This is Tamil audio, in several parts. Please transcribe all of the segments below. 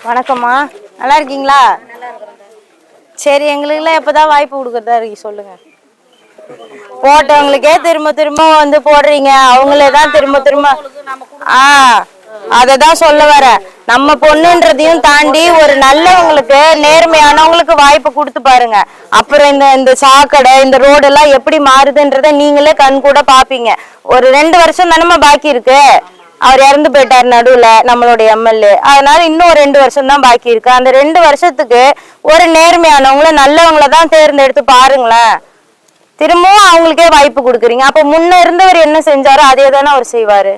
வணக்கம்மா. நல்லா இருக்கீங்களா? சரி எங்களுக்குலாம் எப்பதான் வாய்ப்பு கொடுக்கறதா இருக்கு சொல்லுங்க. போட்டவங்களுக்கே திரும்ப திரும்ப வந்து போடுறீங்க. அவங்களே தான் திரும்ப திரும்ப ஆ. அதை தான் சொல்ல வரேன் நம்ம பொண்ணுன்றதையும் தாண்டி ஒரு நல்லவங்களுக்கு நேர்மையானவங்களுக்கு வாய்ப்பு கொடுத்து பாருங்க. அப்புறம் இந்த இந்த சாக்கடை இந்த ரோடெல்லாம் எப்படி மாறுதுன்றதை நீங்களே கண் கூட பாப்பீங்க. ஒரு ரெண்டு வருஷம் தானே பாக்கி இருக்கு. அவர் இறந்து போயிட்டார் நடுவுல நம்மளுடைய எம்எல்ஏ. அதனால இன்னும் ஒரு ரெண்டு வருஷம் தான் பாக்கி இருக்கு. அந்த ரெண்டு வருஷத்துக்கு ஒரு நேர்மையானவங்கள நல்லவங்கள தான் தேர்ந்தெடுத்து பாருங்களேன். திரும்பவும் அவங்களுக்கே வாய்ப்பு கொடுக்குறீங்க. அப்ப முன்ன இருந்தவர் என்ன செஞ்சாரோ அதே தானே அவர் செய்வாரு.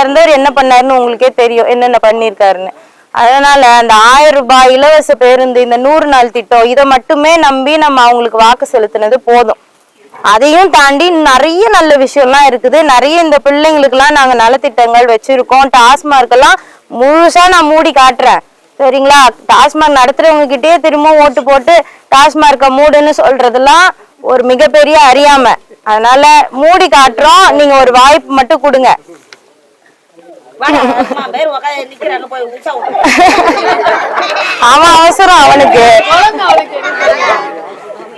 இருந்தவர் என்ன பண்ணாருன்னு உங்களுக்கே தெரியும் என்னென்ன பண்ணியிருக்காருன்னு. அதனால அந்த ஆயிரம் ரூபாய் இலவச பேருந்து இந்த நூறு நாள் திட்டம் இதை மட்டுமே நம்பி நம்ம அவங்களுக்கு வாக்கு செலுத்தினது போதும். அதையும் தாண்டி நிறைய நல்ல விஷயம்லாம் இருக்குது. நிறைய இந்த பிள்ளைங்களுக்குலாம் நாங்கள் நலத்திட்டங்கள் வச்சிருக்கோம். டாஸ்மார்க்கெல்லாம் முழுசா நான் மூடி காட்டுறேன். சரிங்களா? டாஸ்மார்க் நடத்துறவங்க கிட்டேயே திரும்ப ஓட்டு போட்டு டாஸ்மார்க்க மூடுன்னு சொல்றதெல்லாம் ஒரு மிகப்பெரிய அறியாமை. அதனால மூடி காட்டுறோம். நீங்க ஒரு வாய்ப்பு மட்டும் கொடுங்க பேர் உட்காந்து நிக்கிறாங்க போய் உச்சா விட்டு அவன் அவசரம் அவனுக்கு.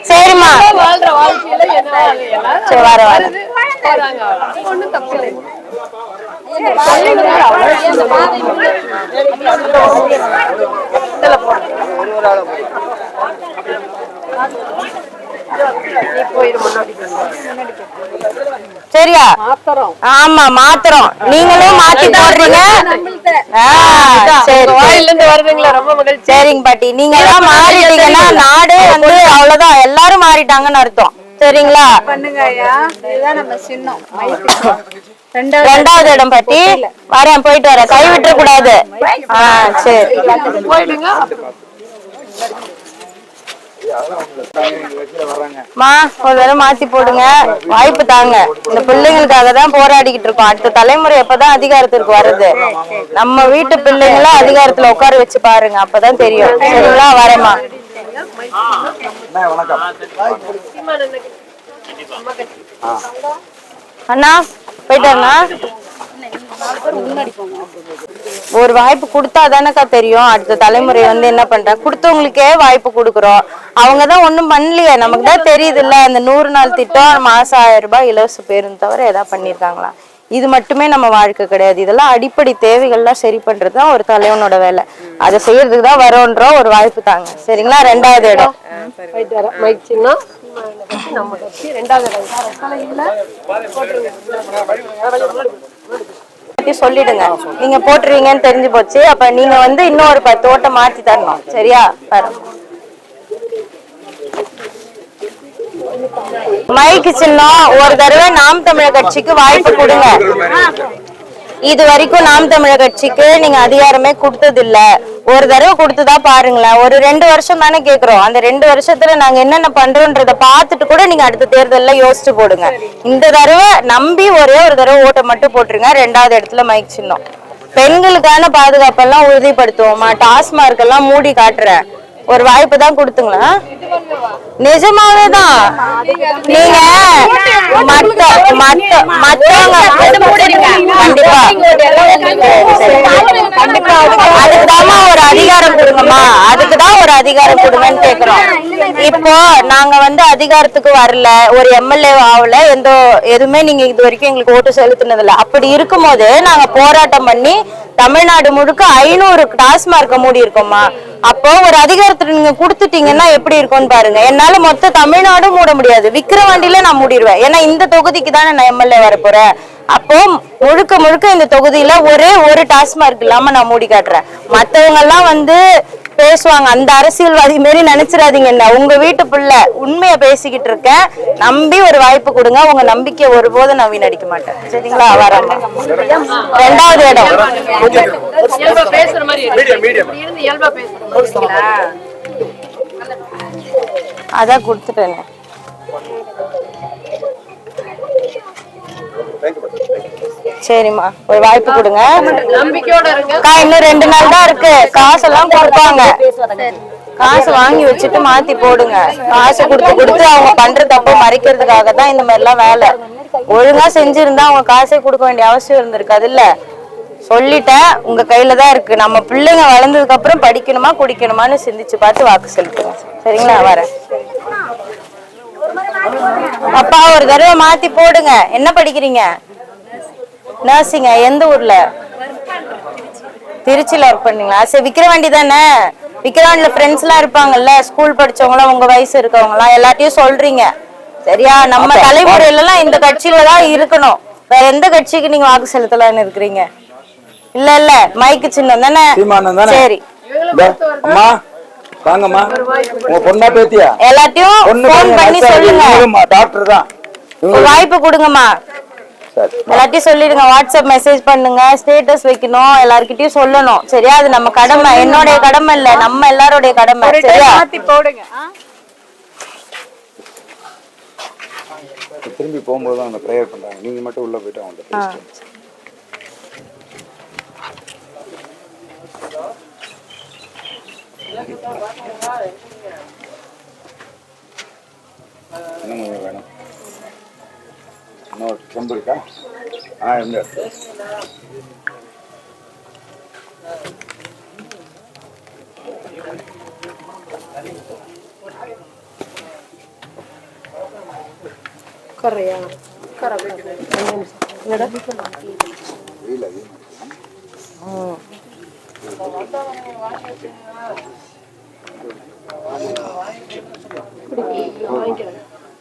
சரிம்மா. வாழ்ற வாழ்க்கையில என்ன எல்லாம் சரி வர வர தப்பு இல்லை போயிரு முன்னாடி சரியா? மாத்திரம். ஆமா மாத்திரம். நீங்களும் மாத்தி போடுறீங்க. சரிங்க பாட்டி. நீங்க எல்லாம் மாறிட்டீங்கன்னா நாடு வந்து அவ்வளவுதான். எல்லாரும் மாறிட்டாங்கன்னு அர்த்தம். சரிங்களா? ரெண்டாவது இடம் பாட்டி. வரேன் போயிட்டு வரேன். கை விட்டுற கூடாது ஆ சரி. போயிடுங்க. மா ஒரு தடவை மாத்தி போடுங்க. வாய்ப்பு தாங்க. இந்த பிள்ளைங்களுக்காக தான் போராடிக்கிட்டு இருக்கோம். அடுத்த தலைமுறை எப்பதான் அதிகாரத்திற்கு வருது நம்ம வீட்டு பிள்ளைங்கள அதிகாரத்துல உட்கார வச்சு பாருங்க. அப்பதான் தெரியும். சரிங்களா? வரேம்மா. அண்ணா போயிட்டாருண்ணா ஒரு வாய்ப்பு கொடுத்தா தானேக்கா தெரியும். அடுத்த தலைமுறை வந்து என்ன பண்றாங்க கொடுத்தவங்களுக்கே வாய்ப்பு கொடுக்குறோம். அவங்க தான் ஒன்றும் பண்ணலையே. நமக்கு தான் தெரியுது இல்ல அந்த நூறு நாள் திட்டம் மாசம் ஆயிரம் ரூபாய் இலவச பேருந்து தவிர ஏதாவது பண்ணியிருக்காங்களா? இது மட்டுமே நம்ம வாழ்க்கை கிடையாது. இதெல்லாம் அடிப்படை தேவைகள்லாம் சரி பண்றது தான் ஒரு தலைவனோட வேலை. அதை செய்யறதுக்கு தான் வரோன்ற ஒரு வாய்ப்பு தாங்க. சரிங்களா? ரெண்டாவது இடம். ரெண்டாவது இடம் பத்தி சொல்லிடுங்க. நீங்க போட்டுருவீங்கன்னு தெரிஞ்சு போச்சு. அப்ப நீங்க வந்து இன்னும் ஒரு பத்து ஓட்டை மாத்தி தரணும். சரியா? மைக்கு சின்னம் ஒரு தடவை நாம் தமிழர் கட்சிக்கு வாய்ப்பு கொடுங்க. இது வரைக்கும் நாம் தமிழர் கட்சிக்கு நீங்க அதிகாரமே கொடுத்தது இல்ல ஒரு தடவை கொடுத்துதான் பாருங்களேன். ஒரு ரெண்டு வருஷம் தானே கேக்குறோம். அந்த ரெண்டு வருஷத்துல நாங்க என்னென்ன பண்றோன்றத பாத்துட்டு கூட நீங்க அடுத்த தேர்தல்ல யோசிச்சு போடுங்க. இந்த தடவை நம்பி ஒரே ஒரு தடவை ஓட்டை மட்டும் போட்டுருங்க. ரெண்டாவது இடத்துல மைக் சின்னம். பெண்களுக்கான பாதுகாப்பெல்லாம் உறுதிப்படுத்துவோமா? டாஸ்மார்க் எல்லாம் மூடி காட்டுறேன். ஒரு வாய்ப்பு தான் கொடுத்துங்களா நிஜமாவே தான் நீங்க மத்த மத்த மத்தவங்க கண்டிப்பா. அதுக்குதாம்மா ஒரு அதிகாரம் கொடுங்கம்மா. அதுக்குதான் ஒரு அதிகாரம் கொடுங்கன்னு கேக்குறோம். இப்போ நாங்க வந்து அதிகாரத்துக்கு வரல ஒரு எம்எல்ஏ ஆகல எந்த எதுவுமே நீங்க இது வரைக்கும் எங்களுக்கு ஓட்டு செலுத்தினது இல்ல அப்படி இருக்கும்போது நாங்க போராட்டம் பண்ணி தமிழ்நாடு முழுக்க ஐநூறு டாஸ்மார்க்க மூடி இருக்கோமா அப்போ ஒரு அதிகாரத்துல நீங்க கொடுத்துட்டீங்கன்னா எப்படி இருக்கும்னு பாருங்க. என்னால மொத்த தமிழ்நாடும் மூட முடியாது. விக்கிரவாண்டியில நான் மூடிடுவேன் ஏன்னா இந்த தொகுதிக்கு தானே நான் எம்எல்ஏ வர போறேன் அப்போ முழுக்க முழுக்க இந்த தொகுதியில ஒரே ஒரு டாஸ்மார்க் இல்லாம நான் மூடி காட்டுறேன். மத்தவங்க எல்லாம் வந்து பேசுவாங்க. அந்த அரசியல்வாதி மாரி நினைச்சிடாதீங்க என்ன உங்க வீட்டு பிள்ளை உண்மைய பேசிக்கிட்டு இருக்கேன். நம்பி ஒரு வாய்ப்பு கொடுங்க. உங்க நம்பிக்கை ஒருபோதும் நான் வீணடிக்க மாட்டேன். சரிங்களா? வராங்க ரெண்டாவது இடம். அதான் கொடுத்துட்டேனே. சரிம்மா. ஒரு வாய்ப்பு கொடுங்க. அக்கா இன்னும் ரெண்டு நாள் தான் இருக்கு. காசெல்லாம் கொடுப்பாங்க. காசு வாங்கி வச்சுட்டு மாத்தி போடுங்க. காசு கொடுத்து கொடுத்து அவங்க பண்ற தப்ப மறைக்கிறதுக்காக தான் இந்த மாதிரி எல்லாம் வேலை. ஒழுங்கா செஞ்சிருந்தா அவங்க காசே கொடுக்க வேண்டிய அவசியம் இருந்திருக்காது இல்ல? சொல்லிட்டேன். உங்க கையில தான் இருக்கு. நம்ம பிள்ளைங்க வளர்ந்ததுக்கு அப்புறம் படிக்கணுமா குடிக்கணுமான்னு சிந்திச்சு பார்த்து வாக்கு செலுத்துங்க. சரிங்களா? வரேன். அப்பா ஒரு தடவை மாத்தி போடுங்க. என்ன படிக்கிறீங்க? நர்சிங்க எந்த ஊர்ல? திருச்சியில ஒர்க் பண்ணீங்களா? சரி விக்கிரவாண்டி தானே? விக்கிரவாண்டில ஃப்ரெண்ட்ஸ் எல்லாம் இருப்பாங்கல்ல ஸ்கூல் படிச்சவங்களாம் உங்க வயசு இருக்கவங்க எல்லாம் எல்லாத்தையும் சொல்றீங்க. சரியா? நம்ம தலைமுறையில எல்லாம் இந்த கட்சியில தான் இருக்கணும். வேற எந்த கட்சிக்கு நீங்க வாக்கு செலுத்தலாம்னு இருக்கிறீங்க? இல்ல இல்ல மைக்கு சின்னம் தானே? சரி. அம்மா வாங்கம்மா. உங்க பொண்ணா பேத்தியா? எல்லாத்தையும் ஃபோன் பண்ணி சொல்லுங்க. டாக்டர் தான். வாய்ப்பு கொடுங்கம்மா. எல்லாத்தையும் சொல்லிடுங்க வாட்ஸ்அப் மெசேஜ் பண்ணுங்க ஸ்டேட்டஸ் வைக்கணும் எல்லார்கிட்டயும் சொல்லணும். சரியா? அது நம்ம கடமை. என்னுடைய கடமை இல்ல நம்ம எல்லாருடைய கடமை. சரியா? போடுங்க? திரும்பி போகும்போது அந்த ப்ரேயர் பண்றாங்க. நீங்க மட்டும் உள்ள போயிட்டு அவங்க ஆ. இருக்கா ஆ இந்த உட்கார்றியா உட்கார வெயில் அதிகமா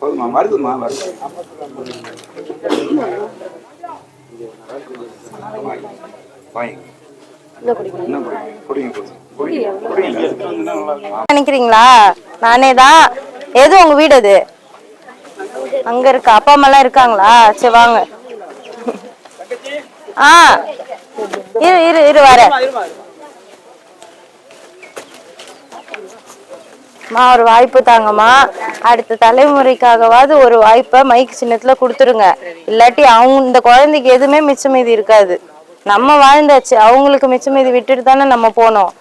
போதுமா? குடிங்க குடிங்க. நினைக்கிறீங்களா? நானே தான். எது உங்க வீடு அது? அங்க இருக்கா? அப்பா அம்மா எல்லாம் இருக்காங்களா? சரி வாங்க. ஆ. இரு இரு இரு வரேன். அம்மா ஒரு வாய்ப்பு தாங்கம்மா. அடுத்த தலைமுறைக்காகவாவது ஒரு வாய்ப்பை மைக் சின்னத்துல கொடுத்துருங்க. இல்லாட்டி அவங்க இந்த குழந்தைக்கு எதுவுமே மிச்ச மீதி இருக்காது. நம்ம வாழ்ந்தாச்சு அவங்களுக்கு மிச்ச மீதி விட்டுட்டு தானே நம்ம போனோம்.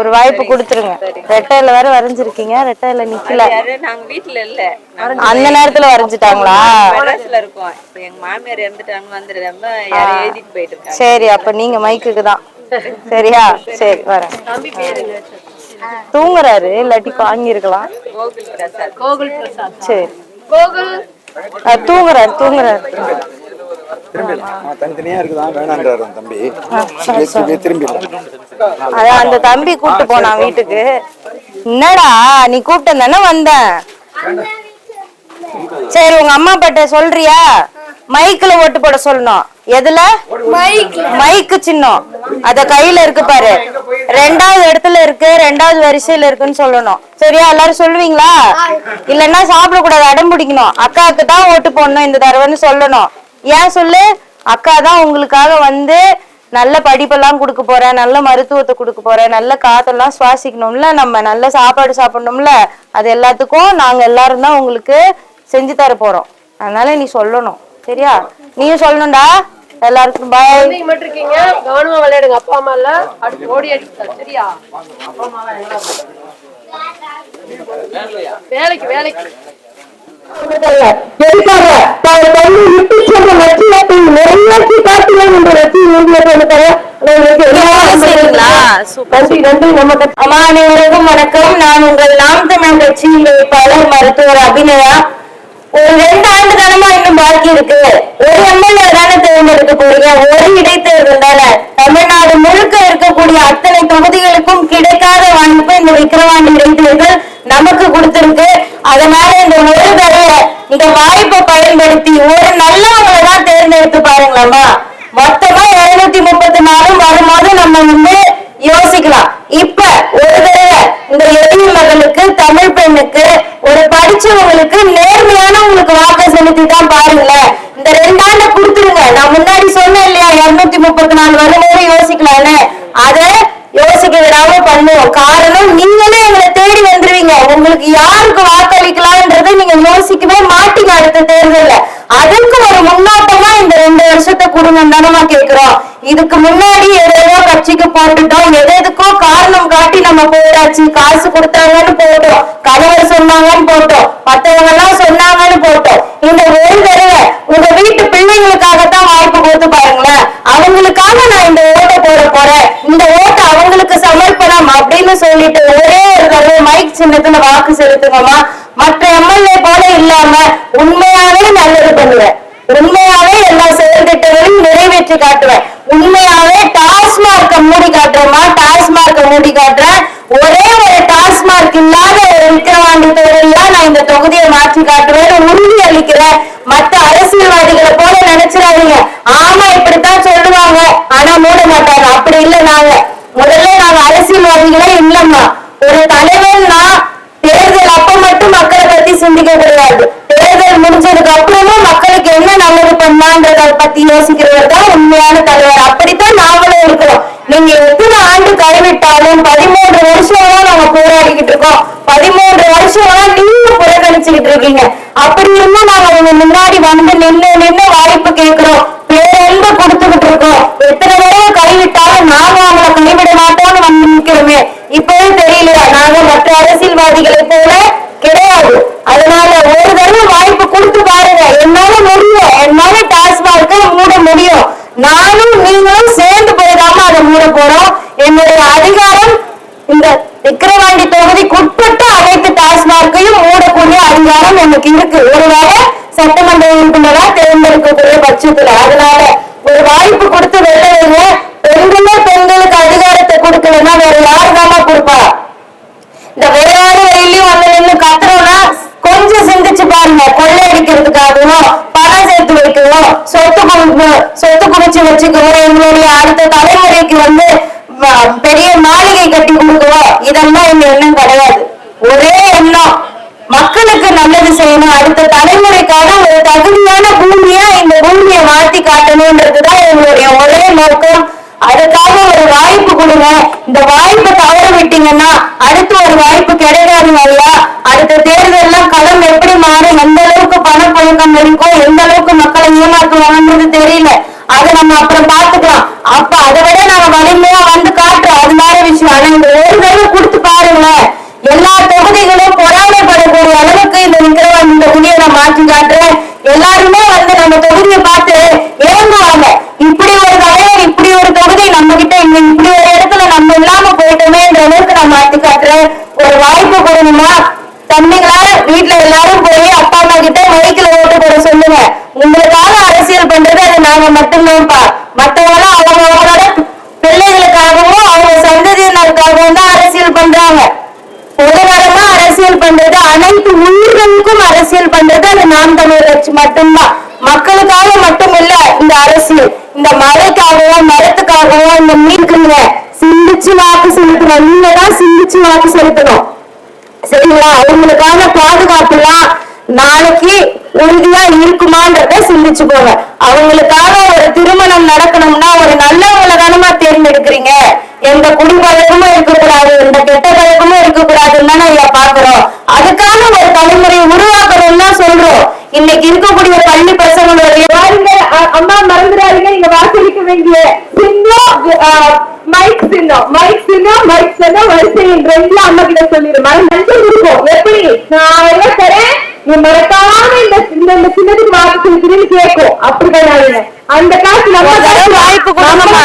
ஒரு வாய்ப்பு கொடுத்துருங்க. ரெட்டையில வேற வரைஞ்சிருக்கீங்க ரெட்டையில நிக்கல. யாரு? நாங்க வீட்டுல இல்ல. நாங்க அந்த நேரத்துல வரைஞ்சிட்டாங்களா? மெட்ராஸ்ல இருக்கோம். இப்ப எங்க மாமியார் இறந்துட்டாங்க வந்துடுறாங்க யாரும் எழுதிட்டு போயிட்டு இருக்காங்க. சரி அப்ப நீங்க மைக்குக்கு தான். சரியா? சரி வரேன். தூங்குறாரு இல்லாட்டி வாங்கியிருக்கலாம். கோகுல் பிரசாத். கோகுல். பிரசாத் சரி தூங்குறாரு தூங்குறாரு அதான் அந்த தம்பி கூப்பிட்டு போனான் வீட்டுக்கு. என்னடா நீ கூப்பிட்டு தானே வந்தேன் சரி உங்க அம்மா அப்பாட்ட சொல்றியா? மைக்ல ஓட்டு போட சொல்லணும். எதுல? மைக்கு சின்னம். அத கையில இருக்கு பாரு. ரெண்டாவது இடத்துல இருக்கு ரெண்டாவது வரிசையில இருக்குன்னு சொல்லணும். சரியா? எல்லாரும் சொல்லுவீங்களா? இல்லன்னா சாப்பிட கூடாது அடம் பிடிக்கணும். அக்காவுக்கு தான் ஓட்டு போடணும் இந்த தடவைன்னு சொல்லணும். ஏன் சொல்லு? அக்கா தான் உங்களுக்காக வந்து நல்ல படிப்பெல்லாம் கொடுக்க போறேன் நல்ல மருத்துவத்தை கொடுக்க போறேன் நல்ல காத்தெல்லாம் சுவாசிக்கணும்ல நம்ம நல்ல சாப்பாடு சாப்பிடணும்ல. அது எல்லாத்துக்கும் நாங்க எல்லாரும் தான் உங்களுக்கு செஞ்சு தர போறோம். அதனால நீ சொல்லணும். சரியா? நீயும் சொல்லணும்டா. எல்லாருக்கும் பாய் நீங்க மட்டும் இருக்கீங்க கவனமா விளையாடுங்க. அப்பா அம்மா இல்ல. அடுத்து ஓடி அடிச்சா சரியா? வேலைக்கு வேலைக்கு. வணக்கம். நான் உங்கள் நாம் தமிழ் கட்சியின் வேட்பாளர் மருத்துவர் அபிநயா. ஒரு ரெண்டு ஆண்டு காலமா இன்னும் பாக்கி இருக்கு. ஒரு எம்எல்ஏ தானே தேர்ந்தெடுக்க போறீங்க ஒரு இடைத்தேர்தல் தானே தமிழ்நாடு முழுக்க இருக்கக்கூடிய அத்தனை தொகுதிகளுக்கும் கிடைக்காத வாய்ப்பு இந்த விக்கிரவாண்டி இடைத்தேர்தல் நமக்கு கொடுத்திருக்கு. அதனால இந்த ஒரு தடவை இந்த வாய்ப்பை பயன்படுத்தி ஒரு நல்லவங்களை தான் தேர்ந்தெடுத்து பாருங்களாம்மா. மொத்தமா இருநூத்தி முப்பத்தி நாலும் வரும்போது நம்ம வந்து யோசிக்கலாம். இப்ப ஒரு தடவை இந்த எளிய மகளுக்கு தமிழ் பெண்ணுக்கு ஒரு படிச்சவங்களுக்கு நேர்மையானவங்களுக்கு வாக்கு செலுத்தி தான் பாருங்களேன் இந்த ரெண்டாண்ட கொடுத்துருங்க நான் முன்னாடி சொன்னேன் இல்லையா இருநூத்தி முப்பத்தி நாலு வரும்போது யோசிக்கலாம்னு அத யோசிக்க விடாம பண்ணுவோம் காரணம் நீங்களே எங்களை தேடி வந்துருவீங்க. உங்களுக்கு யாருக்கு வாக்களிக்கலாம்ன்றதை நீங்க யோசிக்கவே மாட்டீங்க அடுத்த தேர்தல்ல. அதுக்கு ஒரு முன்னோட்டமா இந்த ரெண்டு வருஷத்தை கொடுங்கன்னு தானமா கேக்குறோம். இதுக்கு முன்னாடி ஏதேதோ கட்சிக்கு போட்டுட்டோம். எது எதுக்கோ காரணம் காட்டி நம்ம போட்டாச்சு காசு கொடுத்தாங்கன்னு போட்டோம். கணவர் சொன்னாங்கன்னு போட்டோம் மத்தவங்க எல்லாம் சொன்னாங்கன்னு போட்டோம் இந்த ஒரு தடவை உங்க வீட்டு பிள்ளைங்களுக்காகத்தான் வாய்ப்பு கொடுத்து பாருங்களேன் அவங்களுக்காக நான் இந்த ஓட்டை போட போறேன் இந்த ஓட்டை அவங்களுக்கு சமர்ப்பணம் அப்படின்னு சொல்லிட்டு ஒரே ஒரு தடவை மைக் சின்னத்துல வாக்கு செலுத்துங்கம்மா. மற்ற எம்எல்ஏ போல இல்லாம உண்மையாவே நல்லது பண்ணுவேன் உண்மையாவே எல்லா செயல் திட்டங்களையும் நிறைவேற்றி காட்டுவேன் உண்மையாவே டாஸ்மார்க்க மூடி காட்டுறோமா டாஸ்மார்க்க மூடி காட்டுறேன் ஒரே ஒரு டாஸ்மார்க் இல்லாத ஒரு விக்கிரவாண்டி நான் இந்த தொகுதியை மாற்றி காட்டுவேன் உறுதி அளிக்கிறேன் மத்த அரசியல்வாதிகளை போல நினைச்சிடாதீங்க. ஆமா இப்படித்தான் சொல்லுவாங்க. ஆனா மூட மாட்டாங்க. அப்படி இல்லை நாங்க. அரசியல்வாதிகளே இல்லம்மா. ஒரு தலைவன்னா தேர்தல் அப்ப மட்டும் மக்களை பத்தி சிந்திக்க கூடாது தேர்தல் முடிஞ்சதுக்கு அப்புறமும் மக்களுக்கு என்ன நல்லது பண்ணான்றத பத்தி யோசிக்கிறவர் தான் உண்மையான தலைவர். அப்படித்தான் நாமளும் இருக்கிறோம். நீங்க எத்தனை ஆண்டு கைவிட்டாலும் பதிமூன்று வருஷமா நாங்க போராடிக்கிட்டு இருக்கோம். பதிமூன்று வருஷமா நீங்க புறக்கணிச்சுக்கிட்டு இருக்கீங்க. அப்படி இருந்தா நாங்க உங்க முன்னாடி வந்து நின்னு நின்னு வாய்ப்பு கேட்கிறோம் பேரன்பு கொடுத்துக்கிட்டு இருக்கோம் எத்தனை தடவை கைவிட்டாலும் நாங்க அவங்களை கைவிட மாட்டோம்னு வந்து நிக்கிறோமே இப்பவே தெரியலையா நாங்க மற்ற அரசியல்வாதிகளை போல கிடையாது அதனால ஒரு தடவை வாய்ப்பு கொடுத்து பாருங்க என்னால முடியும் என்னால டாஸ்மார்க்க மூட முடியும் நானும் நீங்களும் சேர்ந்து போய்தாம அதை மூட போறோம் என்னுடைய அதிகாரம் இந்த விக்கிரவாண்டி தொகுதிக்கு உட்பட்ட அனைத்து டாஸ்மார்க்கையும் மூடக்கூடிய அதிகாரம் எனக்கு இருக்கு ஒருவேளை சட்டமன்ற உறுப்பினரா தேர்ந்தெடுக்கக்கூடிய பட்சத்துல அதனால ஒரு வாய்ப்பு கொடுத்து வெள்ள வைங்க பெண்களே பெண்களுக்கு அதிகாரத்தை கொடுக்கலன்னா வேற யாருதாம்மா கொடுப்பா இந்த வேறாவது வழியிலயும் வந்து நின்னு கத்துறோம்னா கொஞ்சம் சிந்திச்சு பாருங்க கொள்ளையடிக்கிறதுக்காகவும் பணம் சேர்த்து வைக்கவும் சொத்து குவிப்பு- சொத்து எங்களுடைய அடுத்த தலைமுறைக்கு வந்து பெரிய மாளிகை கட்டி கொடுக்குவோம் இதெல்லாம் இங்க எண்ணம் கிடையாது. ஒரே எண்ணம். மக்களுக்கு நல்லது செய்யணும். அடுத்த தலைமுறைக்காக ஒரு தகுதியான பூமியா இந்த பூமியை மாத்தி காட்டணும்ன்றதுதான் எங்களுடைய ஒரே நோக்கம். அதுக்காக ஒரு வாய்ப்பு கொடுங்க. இந்த வாய்ப்பை தவற விட்டீங்கன்னா அடுத்து ஒரு வாய்ப்பு கிடைக்காதுங்க ஐயா. அடுத்த தேர்தல்லாம் களம் எப்படி மாறும்? எந்த அளவுக்கு பணப்பழக்கம் இருக்கும்? எந்த அளவுக்கு மக்களை ஏமாற்றுவாங்கன்றது தெரியும் அதை நம்ம அப்புறம் பாத்துக்கலாம் அப்ப அதை விட நாங்க வலிமையா வந்து காட்டுறோம் அது வேற விஷயம் ஆனா இந்த ஒரு தடவை கொடுத்து பாருங்களேன் எல்லா தொகுதிகளும் பொறாமைப்படக்கூடிய அளவுக்கு இந்த விக்கிரவாண்டி தொகுதியை நான் மாற்றி காட்டுறேன் எல்லாருமே வந்து நம்ம தொகுதியை பார்த்து இறங்குவாங்க இப்படி ஒரு தலைவர் இப்படி ஒரு தொகுதி நம்ம கிட்ட இங்க இப்படி ஒரு இடத்துல நம்ம இல்லாம போயிட்டோமேன்ற அளவுக்கு நான் மாத்தி காட்டுறேன் ஒரு வாய்ப்பு கொடுங்கம்மா தம்பிங்களா வீட்டுல எல்லாரும் போய் அப்பா அம்மா கிட்ட மைக்கில் ஓட்டு போட சொல்லுங்க. உங்களுக்காக அரசியல் பண்றது அது நாங்க மட்டும்தான்ப்பா. மத்தவங்க அவங்க அவங்களோட பிள்ளைகளுக்காகவும் அவங்க சந்ததியினருக்காகவும் தான் அரசியல் பண்றாங்க. பொதுநலமா அரசியல் பண்றது அனைத்து உயிர்களுக்கும் அரசியல் பண்றது அந்த நாம் தமிழர் கட்சி மட்டும்தான். மக்களுக்காக மட்டும் இல்ல இந்த அரசியல். இந்த மழைக்காகவும் மரத்துக்காகவும் இந்த மீன்குங்க சிந்திச்சு வாக்கு செலுத்தணும். நீங்க தான் சிந்திச்சு வாக்கு செலுத்தணும். சரிங்களா அவங்களுக்கான பாதுகாப்புலாம் நாளைக்கு உறுதியா இருக்குமான்றத சிந்திச்சு போங்க அவங்களுக்காக ஒரு திருமணம் நடக்கணும்னா ஒரு நல்லவங்களை தானமா தேர்ந்தெடுக்கிறீங்க. எந்த குடி பழக்கமும் இருக்கக்கூடாது எந்த கெட்ட பழக்கமும் இருக்கக்கூடாதுன்னு தானே ஐயா பாக்குறோம். அதுக்கான ஒரு தலைமுறை உருவாக்கணும்னு தான் சொல்றோம். இன்னைக்கு இருக்கக்கூடிய பள்ளி பசங்களுடைய பாருங்க அம்மா மறந்துடாதீங்க. நீங்க வாக்களிக்க வேண்டிய சின்னம் மைக் சின்னம் மைக் சின்னம் மைக் சின்னம் வரிசை எண் ரெண்டுல அம்மா கிட்ட சொல்லிடு நான் எல்லாம் தரேன்? நீ மறக்காம இந்த இந்த சின்னதுக்கு வாக்கு செலுத்துறேன்னு கேட்கும். அப்படி கிடையாது அந்த காசு நம்ம வாய்ப்பு கொடுங்கம்மா.